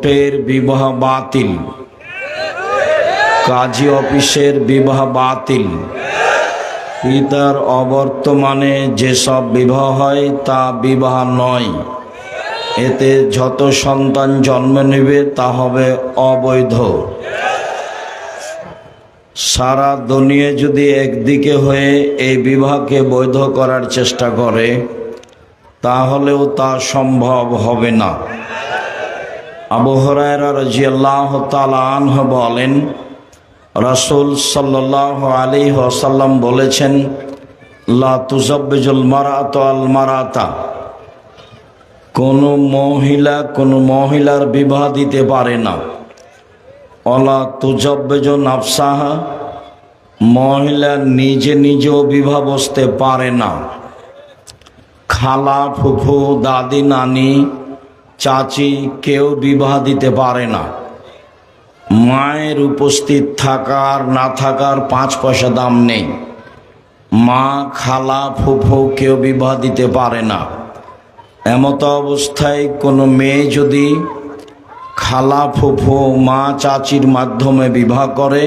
কোর্টের বিবাহ বাতিল। কাজী অফিসের বিবাহ বাতিল। পিতার অবর্তমানে যেসব বিবাহ হয়, তা বিবাহ নয়। এতে যত সন্তান জন্ম নেবে, তা হবে অবৈধ। সারা দুনিয়া যদি একদিকে হয়ে এই বিবাহকে বৈধ করার চেষ্টা করে, তাহলেও তা সম্ভব হবে না। আবু হরায়রা রাজিয়াল্লাহ তালাহ বলেন, রাসূল সাল্লাহ আলী ওসাল্লাম বলেছেন, লা তুজব্বিজুল মারাত আল মারাতা। কোনো মহিলা কোনো মহিলার বিবাহ দিতে পারে না। অলা তুজব্বেজ নাফসাহা? মহিলা নিজে নিজেও বিবাহ বসতে পারে না। খালা, ফুফু, দাদি, নানি চাচি কেউ বিবাহ দিতে পারে না। মায়ের উপস্থিত থাকার, না থাকার পাঁচ পয়সা দাম নেই। মা, খালা, ফুফু কেউ বিবাহ দিতে পারে না। এমত অবস্থায় কোনো মেয়ে যদি খালা, ফুফু, মা, চাচির মাধ্যমে বিবাহ করে,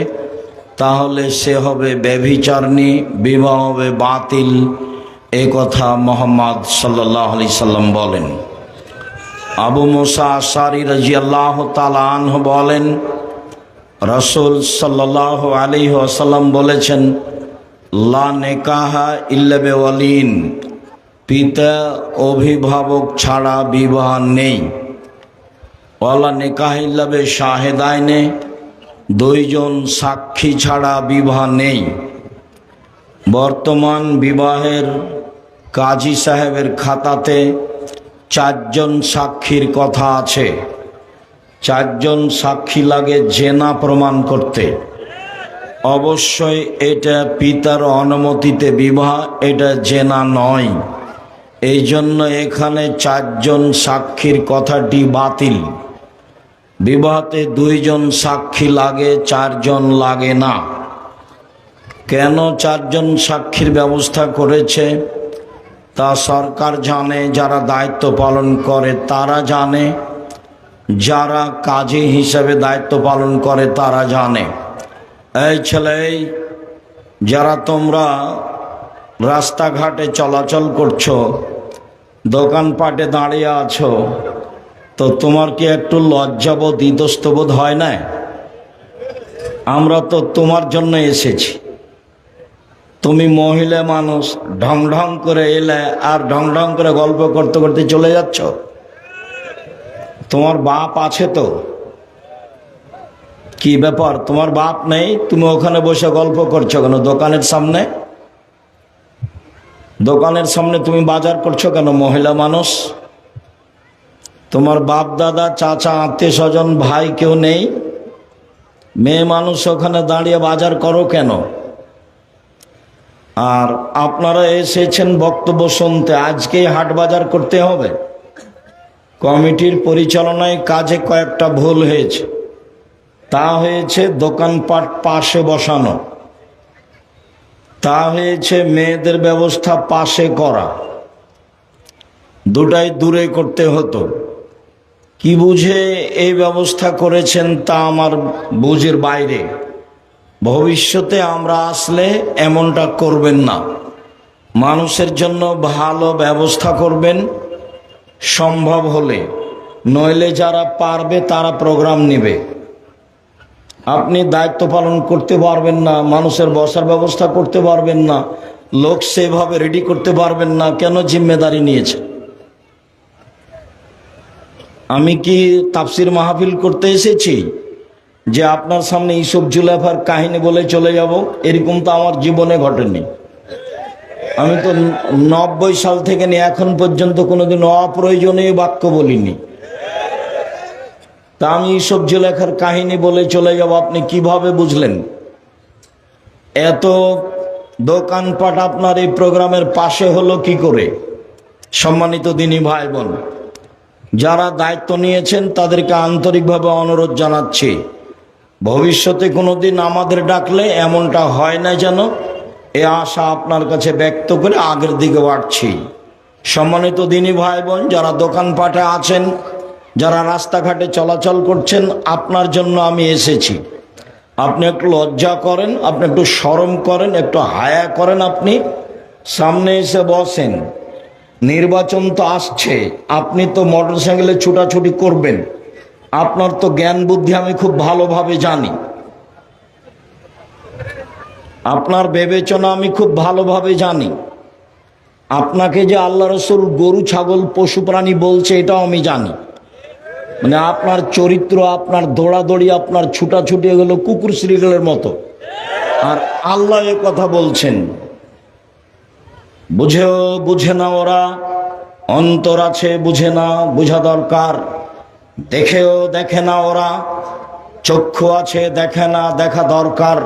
তাহলে সে হবে ব্যভিচারণী, বিবাহ হবে বাতিল, এ কথা মোহাম্মদ সাল্লাহ আলি সাল্লাম বলেন। আবু মোসা আসারি রাজিয়াল্লাহ তালান বলেন, রসুল সাল্লাহ আলী আসাল্লাম বলেছেন, লা নেকাহা পিতা অভিভাবক ছাড়া বিবাহ নেই। ওয়ালা নেকাহ ইল্লাবে শাহেদায়নে দুইজন সাক্ষী ছাড়া বিবাহ নেই। বর্তমান বিবাহের কাজী সাহেবের খাতাতে চারজন সাক্ষীর কথা আছে। চারজন সাক্ষী লাগে জেনা প্রমাণ করতে। অবশ্যই এটা পিতার অনুমতিতে বিবাহ, এটা জেনা নয়। এই জন্য এখানে চারজন সাক্ষীর কথাটি বাতিল। বিবাহতে দুইজন সাক্ষী লাগে, চারজন লাগে না। কেন চারজন সাক্ষীর ব্যবস্থা করেছে? তা সরকার জানে, যারা দায়িত্ব পালন করে তারা জানে। যারা কাজী হিসেবে দায়িত্ব পালন করে তারা জানে। এই ছেলে যারা তোমরা রাস্তাঘাটে চলাচল করছ, দোকানপাটে দাঁড়িয়ে আছো, তো তোমার কি একটু লজ্জাবোধ, ইতস্তবোধ হয় না আমরা তো তোমার জন্য এসেছি। তুমি মহিলা মানুষ ঢং ঢং করে এলে আর ঢং ঢং করে গল্প করতে করতে চলে যাচ্ছ? তোমার বাপ আছে তো? কি ব্যাপার? তোমার বাপ নেই? তুমি ওখানে বসে গল্প করছ কেন? দোকানের সামনে? দোকানের সামনে তুমি বাজার করছ কেন, মহিলা মানুষ? তোমার বাপ, দাদা, চাচা আত্মীয় স্বজন ভাই কেউ নেই? মেয়ে মানুষ ওখানে দাঁড়িয়ে বাজার করো কেন? আর আপনারা এসেছেন বক্তব্য শুনতে, আজকেই হাট বাজার করতে হবে। কমিটির পরিচালনায় কাজে কয়েকটা ভুল হয়েছে। তা হয়েছে দোকানপাট পাশে বসানো। তা হয়েছে মেয়েদের ব্যবস্থা পাশে করা। দুটাই দূরে করতে হতো। কি বুঝে এই ব্যবস্থা করেছেন তা আমার বুঝের বাইরে। ভবিষ্যতে আমরা আসলে এমনটা করবেন না। মানুষের জন্য ভালো ব্যবস্থা করবেন, সম্ভব হলে। নইলে যারা পারবে, তারা প্রোগ্রাম নেবে। আপনি দায়িত্ব পালন করতে পারবেন না, মানুষের বসার ব্যবস্থা করতে পারবেন না, লোক সেভাবে রেডি করতে পারবেন না, কেন জিম্মেদারি নিয়েছে? আমি কি তাফসির মাহফিল করতে এসেছি? যে আপনার সামনে ইসব জুলেফার কাহিনী বলে চলে যাব, এরকম তো আমার জীবনে ঘটেনি। আমি তো নব্বই সাল থেকে নিয়ে এখন পর্যন্ত কোনোদিন অপ্রয়োজনীয় বাক্য বলিনি। তা আমি ইসব জুলেখার কাহিনী বলে চলে যাব, আপনি কীভাবে বুঝলেন? এত দোকানপাট আপনার এই প্রোগ্রামের পাশে হলো কি করে? সম্মানিত দিনী ভাই বোন যারা দায়িত্ব নিয়েছেন তাদেরকে আন্তরিকভাবে অনুরোধ জানাচ্ছি। ভবিষ্যতে কোনো দিন আমাদের ডাকলে এমনটা হয় না যেন? এ আশা আপনার কাছে ব্যক্ত করে আগের দিকে বাড়ছি। সম্মানিত দিনী ভাই বোন যারা দোকানপাটে আছেন, যারা রাস্তাঘাটে চলাচল করছেন, আপনার জন্য আমি এসেছি। আপনি একটু লজ্জা করেন, আপনি একটু সরম করেন, একটু হায়া করেন আপনি। সামনে এসে বসেন। নির্বাচন তো আসছে, আপনি তো মোটর সাইকেলে ছুটাছুটি করবেন। আপনার তো জ্ঞান বুদ্ধি আমি খুব ভালোভাবে জানি। আপনার বিবেচনা আমি খুব ভালোভাবে জানি। আপনাকে যে আল্লাহ রসুল গরু, ছাগল, পশু প্রাণী বলছে, এটাও আমি জানি। মানে আপনার চরিত্র, আপনার দৌড়াদৌড়ি, আপনার ছুটাছুটি এগুলো কুকুর শ্রীগলের মতো। আর আল্লাহ কথা বলছেন। বুঝেও বুঝে না ওরা, অন্তর আছে বুঝে না, বুঝা দরকার। দেখেও দেখে না ওরা, চক্ষু আছে দেখে না, দেখা দরকার।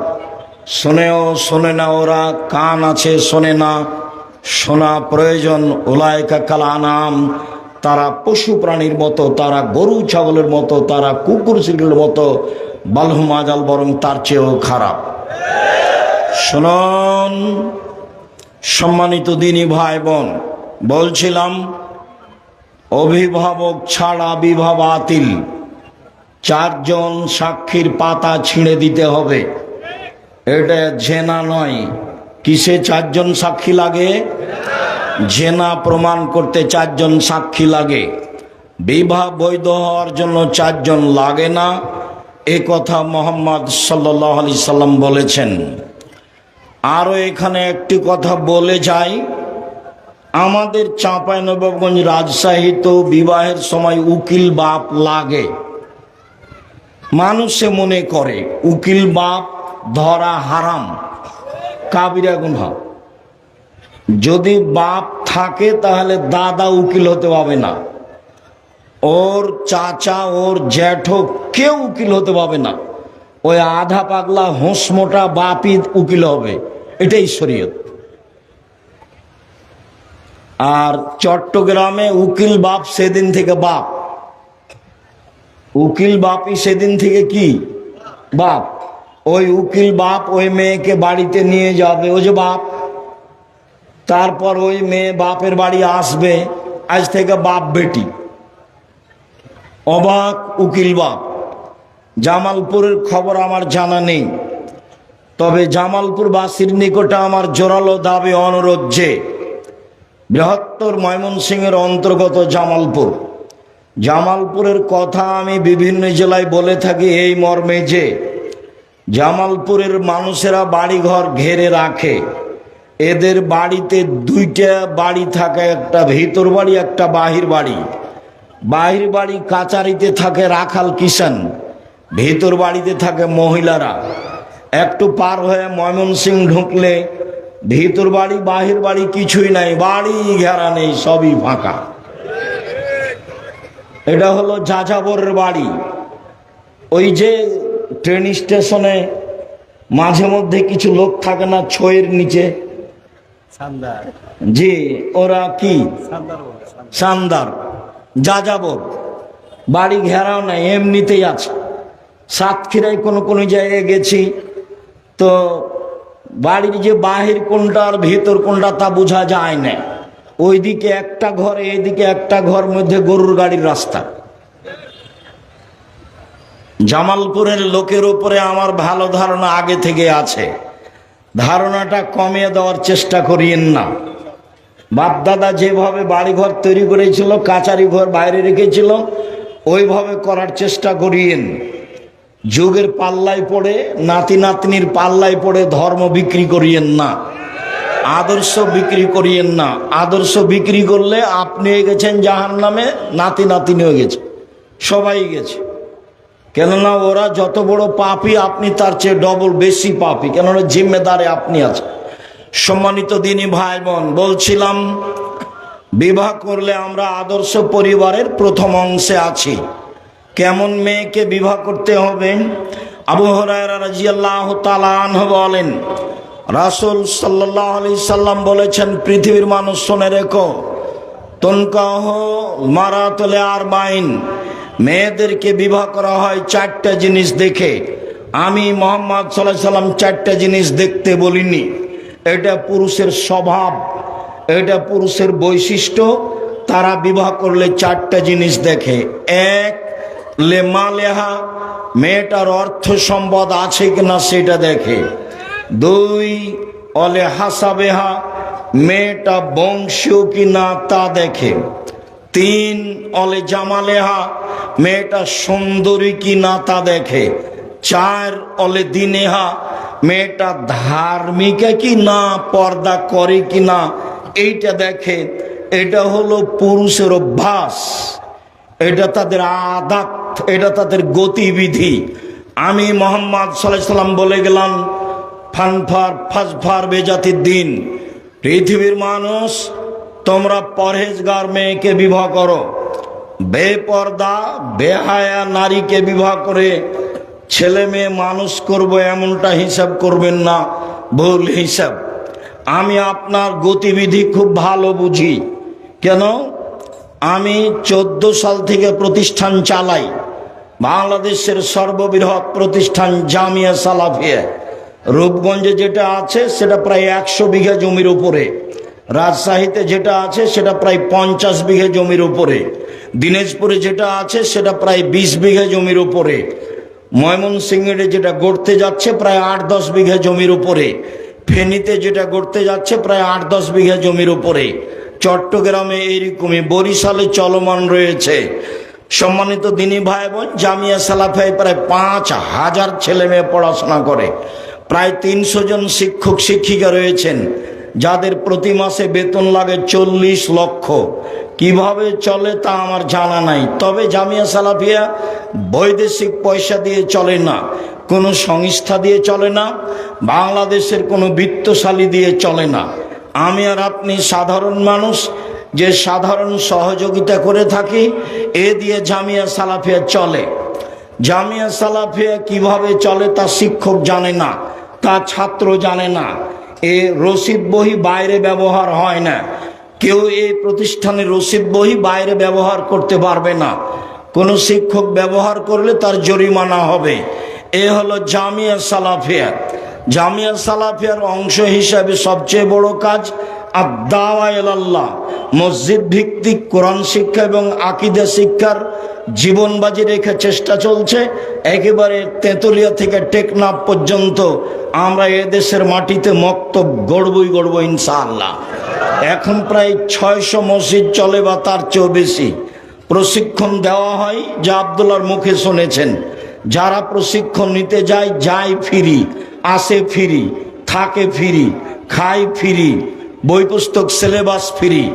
শোনেও শোনে না ওরা, কান আছে শোনে না, শোনা প্রয়োজন। ওলায়কা কালা নাম তারা পশু প্রাণীর মতো, তারা গরু ছাগলের মতো, তারা কুকুর শিল্পের মতো বালহুম আজাল বরং তার চেয়েও খারাপ। শুনুন, সম্মানিত দিনী ভাই বোন, বলছিলাম অভিভাবক ছাড়া বিবাহ বাতিল চারজন সাক্ষীর পাতা ছিঁড়ে দিতে হবে। এটা জেনা নয়। কিসে চারজন সাক্ষী লাগে? জেনা প্রমাণ করতে চারজন সাক্ষী লাগে। বিবাহ বৈধ হওয়ার জন্য চারজন লাগে না। এ কথা মোহাম্মদ সাল্লাহ আলি সাল্লাম বলেছেন। আরও এখানে একটি কথা বলে যাই। আমাদের চাঁপাইনবাবগঞ্জ রাজশাহী তো বিবাহের সময় উকিল বাপ লাগে। মানুষে মনে করে, উকিল বাপ ধরা হারাম। কাবিরা গুনহা। যদি বাপ থাকে তাহলে দাদা উকিল হতে পাবে না। ওর চাচা, ওর জ্যাঠো কেউ উকিল হতে পাবে না। ওই আধা পাগলা হোঁস মোটা বাপই উকিল হবে। এটাই শরীয়ত। আর চট্টগ্রামে উকিল বাপ সেদিন থেকে বাপ। উকিল বাপই সেদিন থেকে কি? বাপ। ওই উকিল বাপ ওই মেয়েকে বাড়িতে নিয়ে যাবে। ও যে বাপ। তারপর ওই মেয়ে বাপের বাড়ি আসবে। আজ থেকে বাপ বেটি। অবাক উকিল বাপ। জামালপুরের খবর আমার জানা নেই। তবে জামালপুর বাসীর নিকটে আমার জোরালো দাবি, অনুরোধ যে বৃহত্তর ময়মনসিংহের অন্তর্গত জামালপুর। জামালপুরের কথা আমি বিভিন্ন জেলায় বলে থাকি এই মর্মে যে, জামালপুরের মানুষেরা বাড়িঘর ঘেরে রাখে। এদের বাড়িতে দুইটা বাড়ি থাকে, একটা ভিতর বাড়ি, একটা বাহির বাড়ি। বাহির বাড়ি কাচারিতে থাকে রাখাল কিষান ভিতর বাড়িতে থাকে মহিলারা। একটু পার হয়ে ময়মনসিং ঢুকলে ভিতর বাড়ি বাহির বাড়ি কিছুই নাই বাড়ি ঘেরা নেই সবই ফাঁকা। এটা হলো যাযাবরের বাড়ি। ওই যে ট্রেন স্টেশনে মাঝে মধ্যে কিছু লোক থাকে না ছয়ের নিচে? জি ওরা কি? সান্দার যাযাবর। বাড়ি ঘেরাও নাই এমনিতেই আছে। সাতক্ষীরায় কোনো কোনো জায়গায় গেছি তো বাড়ির যে বাহির কোনটা আর ভেতর কোনটা তা বোঝা যায় না। ওইদিকে একটা ঘর, এইদিকে একটা ঘর, মধ্যে গরুর গাড়ির রাস্তা। জামালপুরের লোকের উপরে আমার ভালো ধারণা আগে থেকে আছে। ধারণাটা কমিয়ে দেওয়ার চেষ্টা করিয়েন না। বাপদাদা যেভাবে বাড়িঘর তৈরি করেছিল কাচারি ঘর বাইরে রেখেছিল, ওইভাবে করার চেষ্টা করিয়েন। যুগের পাল্লায় পড়ে, নাতি নাতনির পাল্লায় পড়ে ধর্ম বিক্রি করিয়েন না। আদর্শ বিক্রি করিয়েন না। আদর্শ বিক্রি করলে আপনি গেছেন জাহান নামে নাতি নাতিনি হয়ে গেছে, সবাই গেছে। কেননা ওরা যত বড় পাপি, আপনি তার চেয়ে ডবল বেশি পাপি। কেননা জিম্মেদারে আপনি আছেন। সম্মানিত দিনী ভাই বোন বলছিলাম, বিবাহ করলে আমরা আদর্শ পরিবারের প্রথম অংশে আছি। কেমন মেয়েকে বিবাহ করতে হবে? আবু হরাইরাজিয়াল্লাহ তালান বলেন, রাসুল সাল্লাহ আলি সাল্লাম বলেছেন, পৃথিবীর মানুষ শোনে রেখো, তনকাহ মারাতলে আর বাইন মেয়েদেরকে বিবাহ করা হয় চারটা জিনিস দেখে। আমি মোহাম্মদ সাল্লাহ সাল্লাম চারটা জিনিস দেখতে বলিনি। এটা পুরুষের স্বভাব, এটা পুরুষের বৈশিষ্ট্য, তারা বিবাহ করলে চারটা জিনিস দেখে। এক লেমা লেহা মেয়েটার অর্থ সম্পদ আছে কিনা সেটা দেখে। দুই অলে হাসাবেহা, মেয়েটা বংশীয় কিনা তা দেখে। তিন অলে জামালেহা, মেয়েটা সুন্দরী কি না তা দেখে। চার অলে দিনেহা, মেয়েটা ধার্মিকা কি না পর্দা করে কি না এইটা দেখে। এটা হলো পুরুষের অভ্যাস। এটা তাদের আদাত, এটা তাদের গতিবিধি। আমি মোহাম্মদ সাল্লাম বলে গেলাম, ফানফার ফাজফার বেজাতির দিন। পৃথিবীর মানুষ, তোমরা পরহেজগার মেয়েকে বিবাহ করো। বেপর্দা, বেহায়া নারীকে বিবাহ করে ছেলে মেয়ে মানুষ করব এমনটা হিসাব করবেন না, ভুল হিসাব। আমি আপনার গতিবিধি খুব ভালো বুঝি। কেন? আমি চোদ্দ সাল থেকে প্রতিষ্ঠান চালাই। বাংলাদেশের সর্ববৃহৎ প্রতিষ্ঠান জামিয়া সালাফিয়া। রূপগঞ্জে যেটা আছে, সেটা প্রায় একশো বিঘা জমির উপরে। রাজশাহীতে যেটা আছে, সেটা প্রায় পঞ্চাশ বিঘা জমির উপরে। দিনাজপুরে যেটা আছে, সেটা প্রায় বিশ বিঘা জমির উপরে। ময়মনসিংহের যেটা গড়তে যাচ্ছে, প্রায় আট দশ বিঘা জমির উপরে। ফেনীতে যেটা গড়তে যাচ্ছে, প্রায় আট দশ বিঘা জমির উপরে। চট্টগ্রামে এইরকমই বরিশালে চলমান রয়েছে। সম্মানিত দিনী ভাই বোন জামিয়া সালাফায় প্রায় পাঁচ হাজার ছেলে মেয়ে পড়াশোনা করে। প্রায় তিনশো জন শিক্ষক, শিক্ষিকা রয়েছেন, যাদের প্রতি মাসে বেতন লাগে চল্লিশ লক্ষ। কীভাবে চলে তা আমার জানা নাই। তবে জামিয়া সালাফিয়া বৈদেশিক পয়সা দিয়ে চলে না, কোনো সংস্থা দিয়ে চলে না, বাংলাদেশের কোনো বিত্তশালী দিয়ে চলে না। আমি আর আপনি সাধারণ মানুষ, যে সাধারণ সহযোগিতা করে থাকি, এ দিয়ে জামিয়া সালাফিয়া চলে। জামিয়া সালাফিয়া কীভাবে চলে তা শিক্ষক জানে না, তা ছাত্র জানে না। এ রসিদ বহি বাইরে ব্যবহার হয় না। কেউ এই প্রতিষ্ঠানে রসিদ বহি বাইরে ব্যবহার করতে পারবে না। কোনো শিক্ষক ব্যবহার করলে তার জরিমানা হবে। এ হলো জামিয়া সালাফিয়া। জামিয়া সালাফিয়ার অংশ হিসাবে সবচেয়ে বড় কাজ আদাওয়াল্লাহ মসজিদ ভিত্তিক কোরআন শিক্ষা এবং আকিদা শিক্ষার জীবনবাজি রেখে চেষ্টা চলছে। একেবারে তেঁতুলিয়া থেকে টেকনাফ পর্যন্ত আমরা এদেশের মাটিতে মক্তব গড়বই গড়ব ইনশাআল্লাহ। এখন প্রায় ছয়শো মসজিদ চলে বা তার চেয়েও বেশি। প্রশিক্ষণ দেওয়া হয়, যা আবদুল্লার মুখে শুনেছেন। যারা প্রশিক্ষণ নিতে যায় যায় ফিরি, আসে ফিরি, থাকে ফিরি, খায় ফিরি, বই পুস্তক, সিলেবাস ফিরি।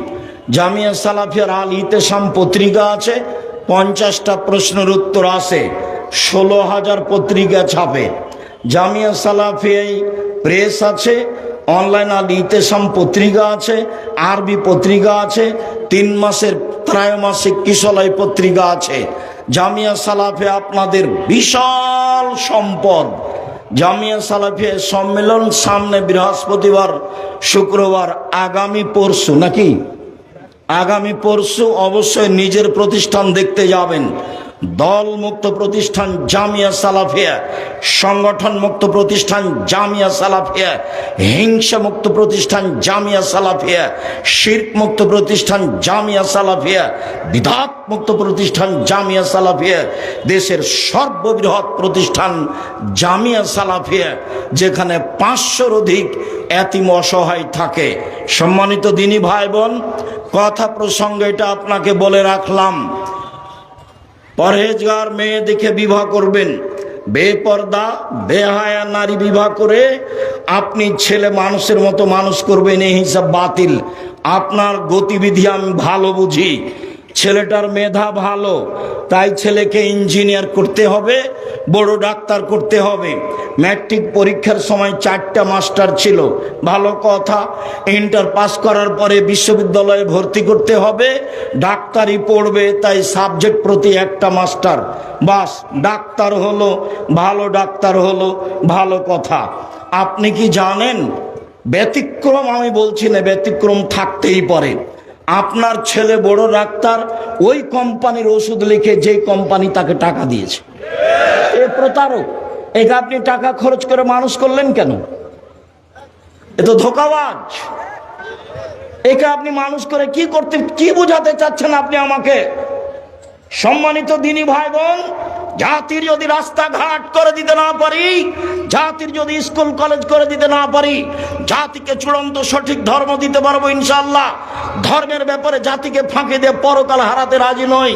জামিয়া সালাফিয়ার আল ইতেসাম পত্রিকা আছে, পঞ্চাশটা প্রশ্নের উত্তর আসে ষোলো হাজার পত্রিকা ছাপে। জামিয়া সালাফিয়াই প্রেস আছে, অনলাইন আল ইতেসাম পত্রিকা আছে, আরবি পত্রিকা আছে, তিন মাসের ত্রয়োমাসিক কিশলাই পত্রিকা আছে। জামিয়া সালাফে আপনাদের বিশাল সম্পদ। জামিয়া সালাফিয়া সম্মেলন সামনে বৃহস্পতিবার, শুক্রবার, আগামী পরশু নাকি? আগামী পরশু অবশ্যই নিজের প্রতিষ্ঠান দেখতে যাবেন। দল মুক্ত প্রতিষ্ঠান জামিয়া সালাফিয়া সংগঠন মুক্ত প্রতিষ্ঠান জামিয়া সালাফিয়া হিংসা মুক্ত প্রতিষ্ঠান জামিয়া সালাফিয়া শির্ক মুক্ত প্রতিষ্ঠান জামিয়া সালাফিয়া বিধাত মুক্ত প্রতিষ্ঠান জামিয়া সালাফিয়া, দেশের সর্ববৃহৎ প্রতিষ্ঠান জামিয়া সালাফিয়া, যেখানে পাঁচশোর অধিক এতিম অসহায় থাকে। সম্মানিত দিনী ভাই বোন কথা প্রসঙ্গে এটা আপনাকে বলে রাখলাম। পরহেজগার মেয়ে দেখে বিবাহ করবেন। বেপর্দা, বেহায়া নারী বিবাহ করে আপনি ছেলে মানুষের মতো মানুষ করবেন, এই হিসাব বাতিল। আপনার গতিবিধি আমি ভালো বুঝি। ছেলেটার মেধা ভালো, তাই ছেলেকে ইঞ্জিনিয়ার করতে হবে, বড় ডাক্তার করতে হবে। ম্যাট্রিক পরীক্ষার সময় চারটা মাস্টার ছিল। ভালো কথা ইন্টার পাস করার পরে বিশ্ববিদ্যালয়ে ভর্তি করতে হবে ডাক্তারি পড়বে, তাই সাবজেক্ট প্রতি একটা মাস্টার বাস, ডাক্তার হলো, ভালো ডাক্তার হলো, ভালো কথা। আপনি কি জানেন? ব্যতিক্রম আমি বলছি না, ব্যতিক্রম থাকতেই পারে। আপনার ছেলে বড় ডাক্তার, ওই কোম্পানির ওষুধ লিখে যে কোম্পানি তাকে টাকা দিয়েছে। এ প্রতারক, এটা আপনি টাকা খরচ করে মানুষ করলেন কেন? এ তো ধোকাবাজ। একে আপনি মানুষ করে কি করতে, কি বোঝাতে চাচ্ছেন আপনি আমাকে? সম্মানিত দিনী ভাই বোন জাতির যদি রাস্তাঘাট করে দিতে না পারি, জাতির যদি স্কুল, কলেজ করে দিতে না পারি, জাতিকে চূড়ান্ত সঠিক ধর্ম দিতে পারব ইনশাল্লাহ ধর্মের ব্যাপারে জাতিকে ফাঁকি দিয়ে পরকাল হারাতে রাজি নই।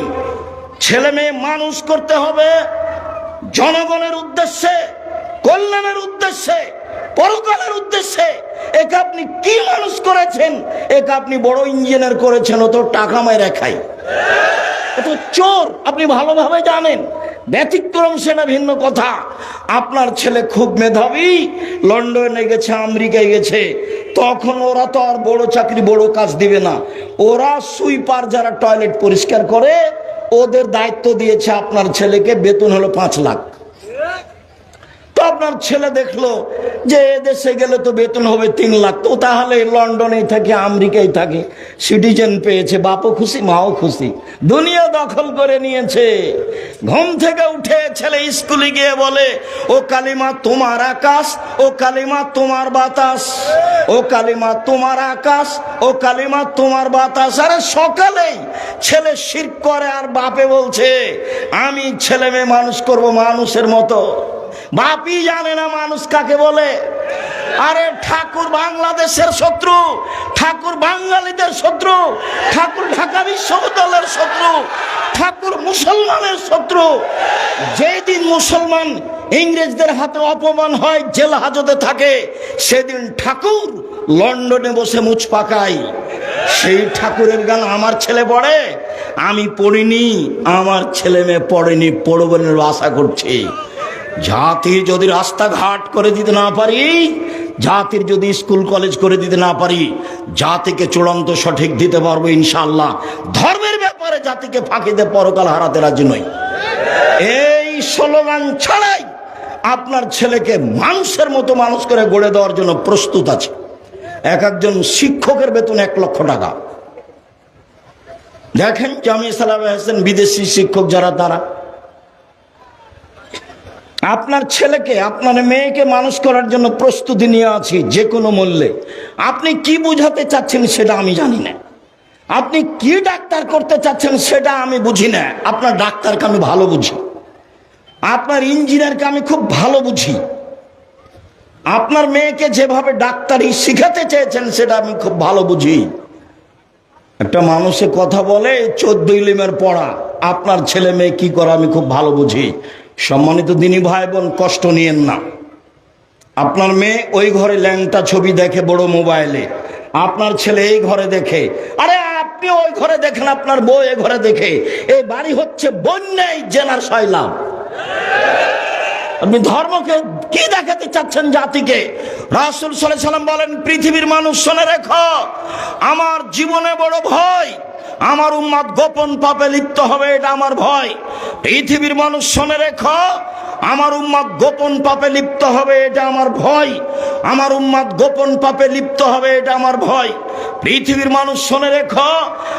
ছেলে মেয়ে মানুষ করতে হবে, জনগণের উদ্দেশ্যে, কল্যাণের উদ্দেশ্যে, পরকালের উদ্দেশ্যে। একে আপনি কি মানুষ করেছেন? একে আপনি বড় ইঞ্জিনিয়ার করেছেন ও তো টাকা মায় খায় এ তো চোর, আপনি ভালোভাবে জানেন। ব্যতিক্রম সেনা ভিন্ন কথা। আপনার ছেলে খুব মেধাবী, লন্ডনে গেছে, আমেরিকায় গেছে। তখন ওরা তো আর বড় চাকরি, বড় কাজ দিবে না। ওরা সুইপার যারা টয়লেট পরিষ্কার করে, ওদের দায়িত্ব দিয়েছে আপনার ছেলেকে বেতন হলো পাঁচ লাখ। তো আপনার ছেলে দেখল যে দেশে গেলে তো বেতন হবে তিন লাখ। তো তাহলে লন্ডনেই থাকে, আমেরিকায় থাকে। সিটিজেন পেয়েছে, বাপও খুশি, মাও খুশি। দুনিয়া দখল করে নিয়েছে। ঘুম থেকে উঠে ছেলে স্কুলে গিয়ে বলে, ও কালিমা তোমার আকাশ, ও কালিমা তোমার বাতাস, ও কালিমা তোমার আকাশ, ও কালিমা তোমার বাতাস। আরে সকালেই ছেলে শির করে আর বাপে বলছে, আমি ছেলে মেয়ে মানুষ করব মানুষের মতো। বাপই জানে না মানুষ কাকে বলে? আরে ঠাকুর বাংলাদেশের শত্রু, ঠাকুর বাঙালিদের শত্রু, ঠাকুর ঢাকা বিশ্ববিদ্যালয়ের শত্রু, ঠাকুর মুসলমানের শত্রু। যেদিন মুসলমান ইংরেজদের হাতে অপমান হয়, জেল হাজতে থাকে, সেদিন ঠাকুর লন্ডনে বসে মুচ পাকায়। সেই ঠাকুরের গান আমার ছেলে পড়ে, আমি পড়িনি, আমার ছেলে মেয়ে পড়েনি, পড়বেন আশা করছি। জাতি যদি রাস্তাঘাট করে দিতে না পারি, জাতির যদি স্কুল, কলেজ করে দিতে না পারি, জাতিকে চূড়ান্ত সঠিক দিতে পারব ইনশাল্লাহ ধর্মের ব্যাপারে জাতিকে ফাঁকি দিয়ে পরকাল হারাতে রাজি নই। এই স্লোগান ছাড়াই আপনার ছেলেকে মানুষের মতো মানুষ করে গড়ে দেওয়ার জন্য প্রস্তুত আছে। এক একজন শিক্ষকের বেতন এক লক্ষ টাকা। দেখেন জামি সালাম হাসান বিদেশি শিক্ষক যারা তারা। আপনার ছেলেকে, আপনার মেয়েকে মানুষ করার জন্য প্রস্তুতি নিয়ে আছি যে কোনো মূল্যে। আপনি কি বুঝাতে চাচ্ছেন সেটা আমি জানি না। আপনি কি ডাক্তার করতে চাচ্ছেন সেটা আমি বুঝি না। আপনার ডাক্তারকে আমি ভালো বুঝি। আপনার ইঞ্জিনিয়ারকে আমি খুব ভালো বুঝি। আপনার মেয়েকে যেভাবে ডাক্তারি শিখাতে চেয়েছেন সেটা আমি খুব ভালো বুঝি। একটা মানুষে কথা বলে চোদ্দ ইলিমের পড়া। আপনার ছেলে মেয়ে কি করে আমি খুব ভালো বুঝি। সম্মানিত দিনী ভাই বোন, কষ্ট নিয়েন না। আপনার মেয়ে ওই ঘরে ল্যাংটা ছবি দেখে, বড় মোবাইলে। আপনার ছেলে এই ঘরে দেখে। আরে আপনি ওই ঘরে দেখেন, আপনার বউ এই ঘরে দেখে। এই বাড়ি হচ্ছে বন্যায় জেনার শৈলাম আপনি ধর্মকে কি দেখাতে চাচ্ছেন জাতিকে? রাসুল সাল্লাম বলেন, পৃথিবীর মানুষ শোনে রেখো, আমার জীবনে বড় ভয়। আমার উম্মাদ গোপন পাপে লিপ্ত হবে, এটা আমার ভয়। পৃথিবীর মানুষ শোনে রেখো, আমার উম্মাদ গোপন পাপে লিপ্ত হবে, এটা আমার ভয়। আমার উম্মাদ গোপন পাপে লিপ্ত হবে, এটা আমার ভয়। পৃথিবীর মানুষ শোনে রেখো,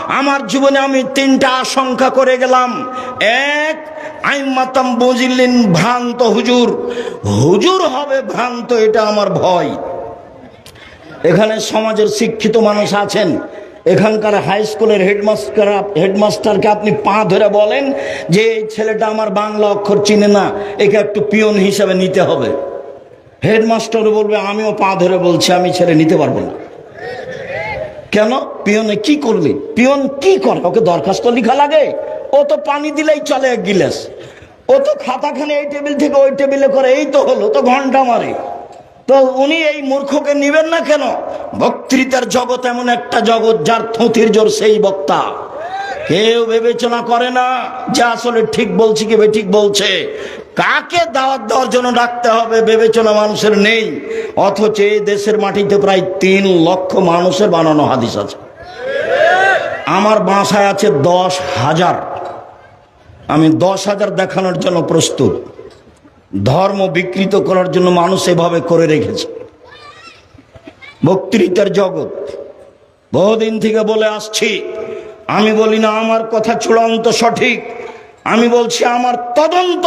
আমার জীবনে আমি তিনটা আশঙ্কা করে গেলাম। এক আইমাতাম বুঝিলেন ভ্রান্ত হুজুর। হুজুর হবে ভ্রান্ত, এটা আমার ভয়। এখানে সমাজের শিক্ষিত মানুষ আছেন। এখানকার হাই স্কুলের হেডমাস্টার হেডমাস্টারকে আপনি পা ধরে বলেন যে, এই ছেলেটা আমার বাংলা অক্ষর চিনে না, একে একটু পিয়ন হিসাবে নিতে হবে। হেডমাস্টার বলবে, আমিও পা ধরে বলছি, আমি ছেলে নিতে পারব না। কেন? পিয়নে কি করবে পিয়ন কি করে? ওকে দরখাস্ত লিখা লাগে? ও তো পানি দিলেই চলে এক গিলাস। ও তো খাতাখানে এই টেবিল থেকে ওই টেবিলে করে, এই তো হলো, তো ঘণ্টা মারে। তো উনি এই মূর্খকে নিবেন না কেন? বক্তৃতার জগৎ এমন একটা জগৎ যার থুতির জোর সেই বক্তা। কেউ বিবেচনা করে না যে আসলে ঠিক বলছি কি ঠিক বলছে। কাকে দাওয়াত দেওয়ার জন্য ডাকতে হবে বিবেচনা মানুষের নেই। অথচ এই দেশের মাটিতে প্রায় তিন লক্ষ মানুষের বানানো হাদিস আছে। আমার বাসায় আছে দশ হাজার। আমি দশ হাজার দেখানোর জন্য প্রস্তুত। ধর্ম বিকৃত করার জন্য মানুষ এভাবে করে রেখেছে। বক্তৃতার জগৎ। বহুদিন থেকে বলে আসছি, আমি বলি না, আমার কথা চূড়ান্ত সঠিক। আমি বলছি, আমার তদন্ত।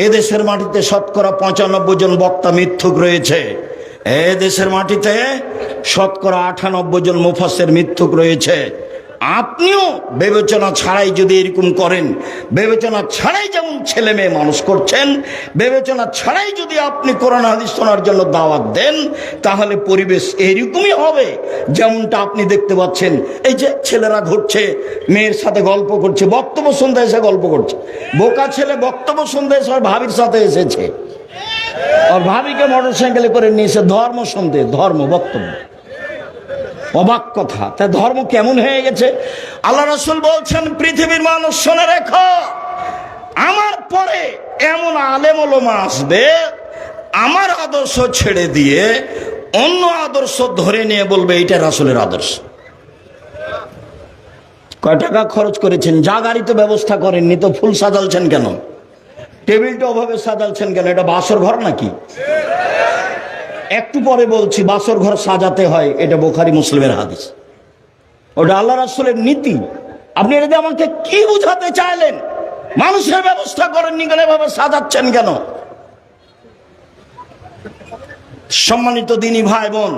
এদেশের মাটিতে শতকরা পঁচানব্বই জন বক্তা মিথ্যুক রয়েছে। এ দেশের মাটিতে শতকরা আটানব্বই জন মুফাসের মৃত্যুক রয়েছে। আপনিও বিবেচনা ছাড়াই যদি এরকম করেন, বিবেচনা ছাড়াই যেমন ছেলে মেয়ে মানুষ করছেন, বিবেচনা ছাড়াই যদি আপনি কোরআন হাদিস শোনার জন্য দাওয়াত দেন, তাহলে পরিবেশ এরকমই হবে যেমনটা আপনি দেখতে পাচ্ছেন। এই যে ছেলেরা ঘুরছে, মেয়ের সাথে গল্প করছে, বক্তব্য শুনতে এসে গল্প করছে। বোকা ছেলে বক্তব্য শুনতে এসে ভাবির সাথে এসেছে। আর ভাবিকে মোটর সাইকেলে করে নিয়েছে ধর্ম শুনতে, ধর্ম বক্তব্য। অবাক কথা। তা ধর্ম কেমন হয়ে গেছে? আল্লাহ রসুল বলছেন, পৃথিবীর মানুষ শুনে রেখো, আমার পরে এমন আলেম ওলমা আসবে, আমার আদর্শ ছেড়ে দিয়ে অন্য আদর্শ ধরে নিয়ে বলবে এটা রাসুলের আদর্শ। কয় টাকা খরচ করেছেন? যা গাড়িতে ব্যবস্থা করেননি, তো ফুল সাজালছেন কেন? টেবিলটা ওভাবে সাজালছেন কেন? এটা বাসর ঘর নাকি? একটু পরে বলছি, বাসর ঘর সাজাতে হয়, এটা বোখারি মুসলিমের হাদিস। ওটা আল্লাহ রাসুলের নীতি। আপনি এটা আমাকে কি বুঝাতে চাইলেন, মানুষের ব্যবস্থা করেননি কেন, এভাবে সাজাচ্ছেন কেন? সম্মানিত দিনী ভাই বোন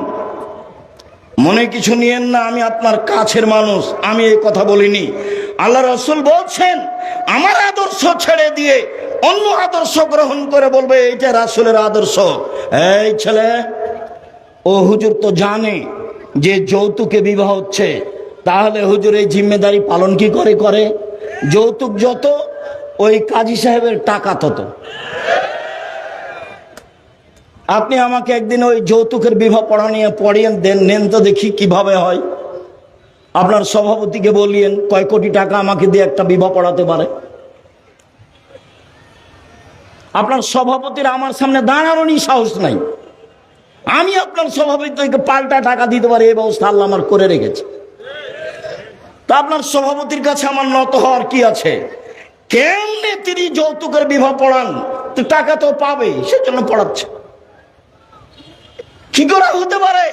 মনে কিছু নিয়েন না, আমি আপনার কাছের মানুষ, আমি এই কথা বলিনি। আল্লাহ রসুল বলছেন, আমার আদর্শ ছেড়ে দিয়ে অন্য আদর্শ গ্রহণ করে বলবে, এইটা রাসুলের আদর্শ। এই ছেলে, ও হুজুর তো জানে যে যৌতুকে বিবাহ হচ্ছে, তাহলে হুজুর এই জিম্মেদারি পালন কি করে করে? যৌতুক যত, ওই কাজী সাহেবের টাকা তত। আপনি আমাকে একদিন ওই যৌতুকের বিবাহ পড়া নিয়ে পড়িয়েন, দেন, নেন তো দেখি কীভাবে হয়। আপনার সভাপতিকে বলিয়েন, কয় কোটি টাকা আমাকে দিয়ে একটা বিবাহ পড়াতে পারে। আপনার সভাপতির আমার সামনে দাঁড়ানোরই সাহস নাই। আমি আপনার সভাপতিকে পাল্টা টাকা দিতে পারি, এই ব্যবস্থা আল্লাহ আমার করে রেখেছে। তা আপনার সভাপতির কাছে আমার নত হওয়ার কি আছে? কেমনে তিনি যৌতুকের বিবাহ পড়ান? টাকা তো পাবে সেজন্য পড়াচ্ছে। কি করে হতে পারে?